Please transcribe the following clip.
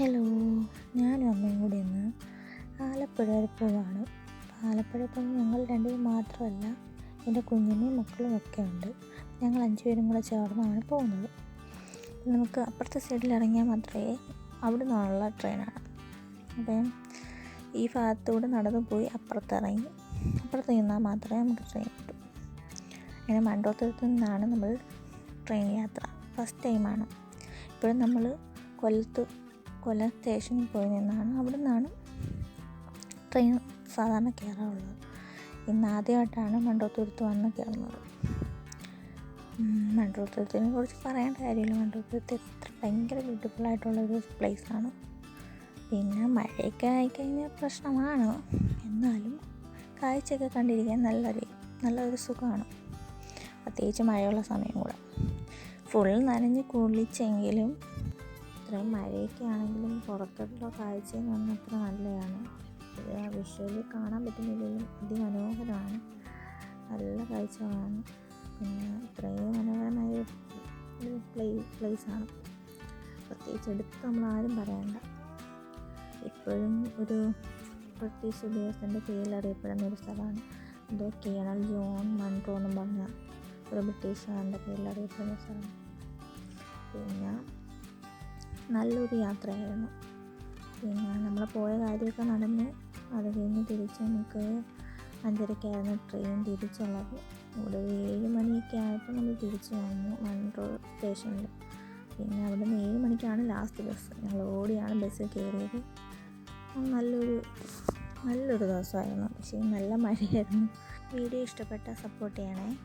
Hello ഞാൻ അമ്മയും കൂടി ഇന്ന് ആലപ്പുഴ പോവാണ്. ആലപ്പുഴ ഇപ്പം ഞങ്ങൾ രണ്ടുപേരും മാത്രമല്ല എന്റെ കുഞ്ഞിനെയും മക്കളും ഒക്കെ ഉണ്ട്. ഞങ്ങൾ അഞ്ചുപേരും കൂടെ ചേർന്നാണ് പോകുന്നത്. നമുക്ക് അപ്പുറത്തെ സൈഡിൽ ഇറങ്ങിയാൽ മാത്രമേ അവിടെ നിന്നുള്ള ട്രെയിനാണ് അപ്പം ഈ ഭാഗത്തൂടെ നടന്നു പോയി അപ്പുറത്ത് ഇറങ്ങി അപ്പുറത്ത് നിന്നാൽ മാത്രമേ നമുക്ക് ട്രെയിൻ കിട്ടൂ. അങ്ങനെ മണ്ടോത്തരത്തു നിന്നാണ് നമ്മൾ ട്രെയിൻ യാത്ര. ഫസ്റ്റ് ടൈമാണ് ഇപ്പോഴും നമ്മൾ കൊല്ലത്ത് കൊല്ലം സ്റ്റേഷനിൽ പോയി നിന്നാണ്. അവിടെ നിന്നാണ് ട്രെയിൻ സാധാരണ കയറാറുള്ളത്. ഇന്ന് ആദ്യമായിട്ടാണ് മണ്ടോത്തുരുത്ത് വന്ന് കയറുന്നത്. മണ്ടോത്തുരുത്തിനെ കുറിച്ച് പറയേണ്ട കാര്യമില്ല. മണ്ടോത്തുരുത്ത് എത്ര ഭയങ്കര ബ്യൂട്ടിഫുൾ ആയിട്ടുള്ളൊരു പ്ലേസാണ് പിന്നെ മഴയൊക്കെ ആയിക്കഴിഞ്ഞാൽ പ്രശ്നമാണ്. എന്നാലും കാഴ്ചയൊക്കെ കണ്ടിരിക്കാൻ നല്ലൊരു നല്ലൊരു സുഖമാണ്. പ്രത്യേകിച്ച് മഴയുള്ള സമയം കൂടെ. ഫുൾ നനഞ്ഞ് കുളിച്ചെങ്കിലും ഇത്രയും മഴയൊക്കെ ആണെങ്കിലും പുറത്തുള്ള കാഴ്ച എന്ന് പറഞ്ഞാൽ അത്ര നല്ലതാണ്. വിഷ്വലി കാണാൻ പറ്റുന്നില്ലെങ്കിലും അതിമനോഹരമാണ്. നല്ല കാഴ്ചകളാണ്. പിന്നെ ഇത്രയും മനോഹരമായ ഒരു പ്ലേ പ്ലേസാണ് പ്രത്യേകിച്ച് എടുത്ത് നമ്മൾ ആരും പറയണ്ട. ഇപ്പോഴും ഒരു ബ്രിട്ടീഷ് ഉദ്യോഗസ്ഥന്റെ പേരിൽ അറിയപ്പെടുന്ന ഒരു സ്ഥലമാണ്. അത് കേണൽ ജോൺ മൺട്രോ എന്നും പറഞ്ഞ ഒരു ബ്രിട്ടീഷുകാരന്റെ പേരിൽ അറിയപ്പെടുന്ന സ്ഥലമാണ്. പിന്നെ നല്ലൊരു യാത്രയായിരുന്നു. പിന്നെ നമ്മൾ പോയ കാര്യമൊക്കെ നടന്ന് അത് കഴിഞ്ഞ് തിരിച്ച് നമുക്ക് അഞ്ചരക്കായിരുന്നു ട്രെയിൻ തിരിച്ചുള്ളത്. ഇവിടെ ഒരു ഏഴ് മണിയൊക്കെ ആയപ്പോൾ നമ്മൾ തിരിച്ചു വന്നു മൺട്രോ സ്റ്റേഷനിൽ പിന്നെ അവിടെ നിന്ന് ഏഴ് മണിക്കാണ് ലാസ്റ്റ് ബസ്. ഞങ്ങൾ ഓടിയാണ് ബസ്സിൽ കയറിയത്. നല്ലൊരു നല്ലൊരു ദിവസമായിരുന്നു. പക്ഷേ നല്ല മഴയായിരുന്നു. വീഡിയോ ഇഷ്ടപ്പെട്ടാൽ സപ്പോർട്ട് ചെയ്യണേ.